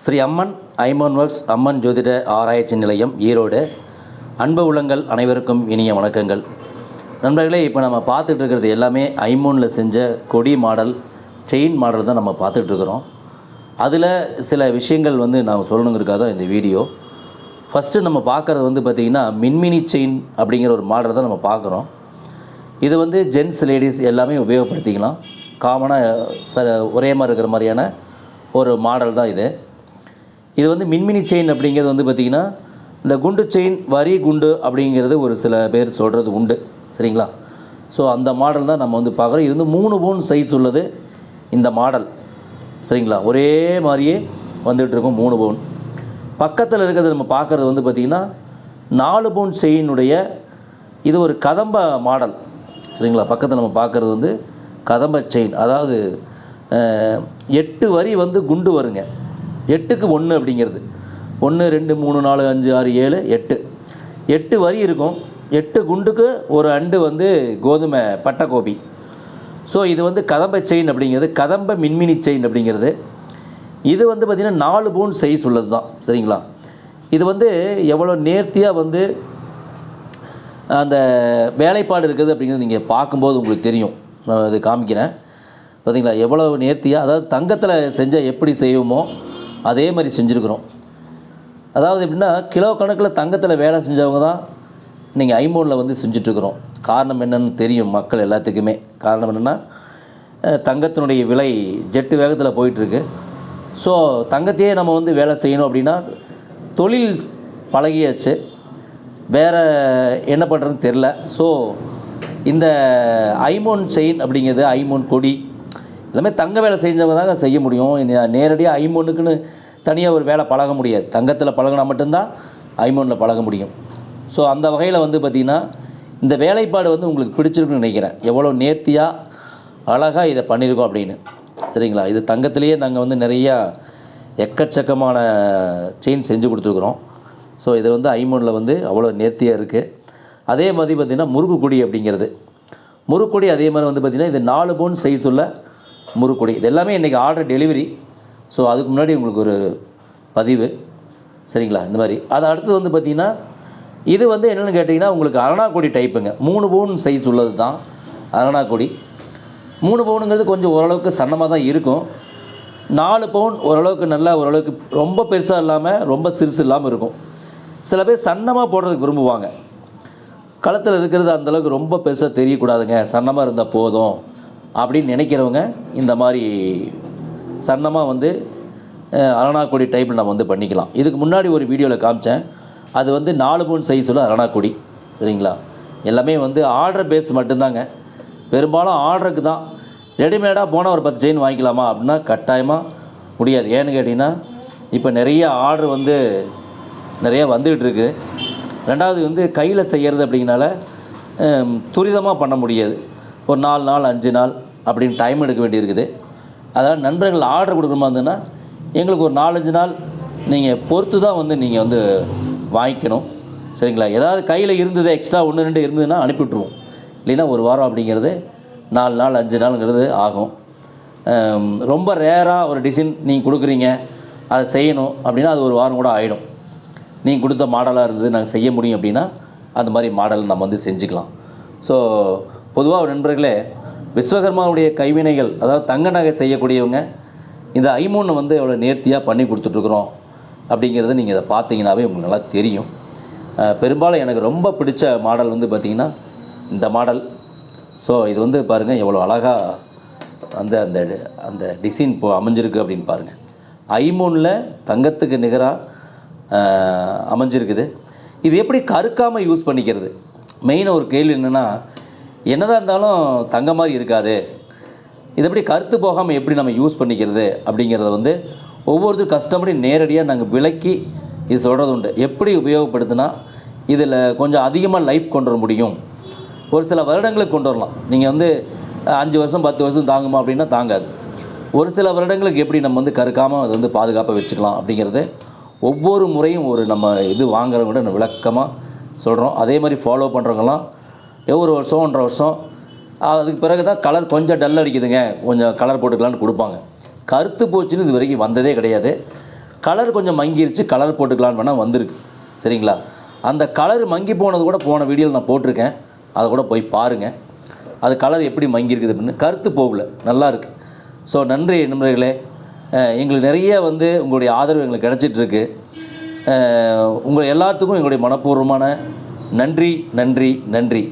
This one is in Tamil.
ஸ்ரீ அம்மன் ஐமோன் அம்மன் ஜோதிட ஆராய்ச்சி நிலையம் ஈரோடு. அன்பு உள்ளங்கள் அனைவருக்கும் இனிய வணக்கங்கள். நண்பர்களே இப்போ நம்ம பார்த்துட்டு இருக்கிறது எல்லாமே ஐமோனில் செஞ்ச கொடி மாடல் செயின் மாடல் தான் நம்ம பார்த்துட்டு இருக்கிறோம். அதில் சில விஷயங்கள் வந்து நான் சொல்லணுங்கிறதுக்காக தான் இந்த வீடியோ. ஃபஸ்ட்டு நம்ம பார்க்குறது வந்து பார்த்திங்கன்னா மின்மினி செயின் அப்படிங்கிற ஒரு மாடல் தான் நம்ம பார்க்குறோம். இது வந்து ஜென்ஸ் லேடிஸ் எல்லாமே உபயோகப்படுத்திக்கலாம். காமனாக ச ஒரே மாதிரி இருக்கிற மாதிரியான ஒரு மாடல் தான் இது. இது வந்து மின்மினி செயின் அப்படிங்கிறது வந்து பார்த்திங்கன்னா இந்த குண்டு செயின் வரி குண்டு அப்படிங்கிறது ஒரு சில பேர் சொல்கிறது உண்டு. சரிங்களா? ஸோ அந்த மாடல் தான் நம்ம வந்து பார்க்குறோம். இது வந்து மூணு பவுன் சைஸ் உள்ளது இந்த மாடல் சரிங்களா? ஒரே மாதிரியே வந்துகிட்ருக்கும் மூணு பவுன் பக்கத்தில் இருக்கிறது நம்ம பார்க்குறது வந்து பார்த்திங்கன்னா நாலு பவுன் செயினுடைய இது ஒரு கதம்ப மாடல் சரிங்களா? பக்கத்தில் நம்ம பார்க்குறது வந்து கதம்ப செயின். அதாவது எட்டு வரி வந்து குண்டு வருங்க. எட்டுக்கு ஒன்று அப்படிங்கிறது. ஒன்று ரெண்டு மூணு நாலு அஞ்சு ஆறு ஏழு எட்டு. எட்டு வரி இருக்கும். எட்டு குண்டுக்கு ஒரு அண்டு வந்து கோதுமை பட்டைக்கோபி ஸோ இது வந்து கதம்ப செயின் அப்படிங்கிறது. கதம்ப மின்மினி செயின் அப்படிங்கிறது. இது வந்து பார்த்திங்கன்னா நாலு பவுன் சைஸ் உள்ளது தான் சரிங்களா? இது வந்து எவ்வளோ நேர்த்தியாக வந்து அந்த வேலைப்பாடு இருக்குது அப்படிங்கிறது நீங்கள் பார்க்கும்போது உங்களுக்கு தெரியும். நான் இது காமிக்கிறேன். பார்த்தீங்களா எவ்வளோ நேர்த்தியாக அதாவது தங்கத்தில் செஞ்சால் எப்படி செய்வோமோ அதே மாதிரி செஞ்சுருக்குறோம். அதாவது எப்படின்னா கிலோ கணக்கில் தங்கத்தில் வேலை செஞ்சவங்க தான் நீங்கள் ஐமோனில் வந்து செஞ்சிட்ருக்குறோம். காரணம் என்னன்னு தெரியும் மக்கள் எல்லாத்துக்குமே. காரணம் என்னென்னா தங்கத்தினுடைய விலை ஜெட்டு வேகத்தில் போயிட்டுருக்கு ஸோ தங்கத்தையே நம்ம வந்து வேலை செய்யணும் அப்படின்னா தொழில் பழகியாச்சு. வேறு என்ன பண்ணுறதுன்னு தெரில ஸோ இந்த ஐமோன் செயின் அப்படிங்கிறது ஐமோன் கொடி எல்லாமே தங்க வேலை செஞ்சவங்க தாங்க செய்ய முடியும். நேரடியாக ஐமோனுக்குன்னு தனியாக ஒரு வேலை பழக முடியாது. தங்கத்தில் பழகினா மட்டும்தான் ஐமோனில் பழக முடியும். ஸோ அந்த வகையில் வந்து பார்த்திங்கன்னா இந்த வேலைப்பாடு வந்து உங்களுக்கு பிடிச்சிருக்குன்னு நினைக்கிறேன். எவ்வளோ நேர்த்தியாக அழகாக இதை பண்ணியிருக்கோம் அப்படின்னு. சரிங்களா? இது தங்கத்திலேயே நாங்கள் வந்து நிறையா எக்கச்சக்கமான செயின் செஞ்சு கொடுத்துருக்குறோம். ஸோ இது வந்து ஐமோனில் வந்து அவ்வளோ நேர்த்தியாக இருக்குது அதே மாதிரி பார்த்திங்கன்னா முருகுக்குடி அப்படிங்கிறது. முறுக்குடி அதே மாதிரி வந்து பார்த்திங்கன்னா இது நாலு பவுன் சைஸ் உள்ள முறுக்குடி. இது எல்லாமே இன்றைக்கி ஆர்டர் டெலிவரி ஸோ அதுக்கு முன்னாடி உங்களுக்கு ஒரு பதிவு. சரிங்களா? இந்த மாதிரி. அது அடுத்தது வந்து பார்த்திங்கன்னா இது வந்து என்னென்னு கேட்டிங்கன்னா உங்களுக்கு அரணாக்கொடி டைப்புங்க மூணு பவுன் சைஸ் உள்ளது தான் அரணாக்கொடி. மூணு பவுனுங்கிறது கொஞ்சம் ஓரளவுக்கு சன்னமாக தான் இருக்கும். நாலு பவுன் ஓரளவுக்கு நல்லா ஓரளவுக்கு ரொம்ப பெருசாக இல்லாமல் ரொம்ப சிறுசு இல்லாமல் இருக்கும். சில பேர் சன்னமாக போடுறதுக்கு விரும்புவாங்க. களத்தில் இருக்கிறது அந்தளவுக்கு ரொம்ப பெருசாக தெரியக்கூடாதுங்க. சன்னமாக இருந்தால் போதும். அப்படின்னு நினைக்கிறவங்க இந்த மாதிரி சன்னமாக வந்து அஹ், அரணாக்கொடி டைப்பில் நம்ம வந்து பண்ணிக்கலாம். இதுக்கு முன்னாடி ஒரு வீடியோவில் காமிச்சேன். அது வந்து நாலு பவுன் சைஸ் உள்ள அரணாக்கொடி. சரிங்களா? எல்லாமே வந்து ஆர்டர் பேஸ் மட்டும்தாங்க. பெரும்பாலும் ஆர்டருக்கு தான். ரெடிமேடாக போனால் ஒரு பத்து செயின் வாங்கிக்கலாமா அப்படின்னா கட்டாயமாக முடியாது. ஏன்னு கேட்டிங்கன்னா இப்போ நிறைய ஆர்டர் வந்து நிறைய வந்துக்கிட்டு இருக்குது ரெண்டாவது வந்து கையில் செய்கிறது அப்படிங்கனால துரிதமாக பண்ண முடியாது. ஒரு நாலு நாள் அஞ்சு நாள் அப்படின்னு டைம் எடுக்க வேண்டியிருக்குது. அதாவது நண்பர்கள் ஆர்டர் கொடுக்குற மாதிரி இருந்ததுன்னா எங்களுக்கு ஒரு நாலஞ்சு நாள் நீங்கள் பொறுத்து தான் வந்து நீங்கள் வந்து வாங்கிக்கணும். சரிங்களா? ஏதாவது கையில் இருந்தது எக்ஸ்ட்ரா ஒன்று ரெண்டு இருந்ததுன்னா அனுப்பிவிட்ருவோம் இல்லைன்னா ஒரு வாரம் அப்படிங்கிறது நாலு நாள் அஞ்சு நாளுங்கிறது ஆகும். ரொம்ப ரேராக ஒரு டிசைன் நீங்கள் கொடுக்குறீங்க அதை செய்யணும் அப்படின்னா அது ஒரு வாரம் கூட ஆகிடும் நீங்கள் கொடுத்த மாடலாக இருந்தது நாங்கள் செய்ய முடியும் அப்படின்னா அந்த மாதிரி மாடல் நம்ம வந்து செஞ்சுக்கலாம். ஸோ பொதுவாக நண்பர்களே விஸ்வகர்மாவுடைய கைவினைகள் அதாவது தங்க நகை செய்யக்கூடியவங்க இந்த ஐமோனை வந்து எவ்வளோ நேர்த்தியாக பண்ணி கொடுத்துட்ருக்குறோம் அப்படிங்கிறது நீங்கள் இதை பார்த்தீங்கன்னாவே உங்களுக்கு நல்லா தெரியும். பெரும்பாலும் எனக்கு ரொம்ப பிடிச்ச மாடல் வந்து பார்த்திங்கன்னா இந்த மாடல். ஸோ இது வந்து பாருங்கள் எவ்வளோ அழகாக அந்த அந்த அந்த டிசைன் இப்போ அமைஞ்சிருக்கு அப்படின்னு பாருங்கள் ஐமோனில் தங்கத்துக்கு நிகராக அமைஞ்சிருக்குது. இது எப்படி கருக்காமல் யூஸ் பண்ணிக்கிறது? மெயினாக ஒரு கேள்வி என்னென்னா என்னதான் இருந்தாலும் தங்க மாதிரி இருக்காது. இதை எப்படி கருத்து போகாமல் எப்படி நம்ம யூஸ் பண்ணிக்கிறது அப்படிங்கிறத வந்து ஒவ்வொருத்தரும் கஸ்டமரையும் நேரடியாக நாங்கள் விளக்கி இது சொல்கிறது உண்டு. எப்படி உபயோகப்படுத்தினா இதில் கொஞ்சம் அதிகமாக லைஃப் கொண்டு வர முடியும். ஒரு சில வருடங்களுக்கு கொண்டு வரலாம். நீங்கள் வந்து அஞ்சு வருஷம் பத்து வருஷம் தாங்குமா அப்படின்னா தாங்காது. ஒரு சில வருடங்களுக்கு எப்படி நம்ம வந்து கருக்காமல் அதை வந்து பாதுகாப்பாக வச்சுக்கலாம் அப்படிங்கிறது ஒவ்வொரு முறையும் ஒரு நம்ம இது வாங்குறவங்க விளக்கமாக சொல்கிறோம் அதே மாதிரி ஃபாலோ பண்ணுறவங்கலாம் ஒரு வருஷம் ஒன்றரை வருஷம். அதுக்கு பிறகு தான் கலர் கொஞ்சம் டல் அடிக்குதுங்க. கொஞ்சம் கலர் போட்டுக்கலான்னு கொடுப்பாங்க. கருத்து போச்சுன்னு இது வரைக்கும் வந்ததே கிடையாது. கலர் கொஞ்சம் மங்கிருச்சு கலர் போட்டுக்கலான்னு வேணால் வந்திருக்கு. சரிங்களா? அந்த கலர் மங்கி போனது கூட போன வீடியோவில் நான் போட்டிருக்கேன். அதை கூட போய் பாருங்கள் அது கலர் எப்படி மங்கியிருக்குது அப்படின்னு. கருத்து போகல. நல்லா இருக்குது ஸோ நன்றி நண்பர்களே. எங்களுக்கு நிறைய வந்து உங்களுடைய ஆதரவு எங்களுக்கு கிடச்சிட்ருக்கு. உங்கள் எல்லாத்துக்கும் எங்களுடைய மனப்பூர்வமான நன்றி நன்றி நன்றி.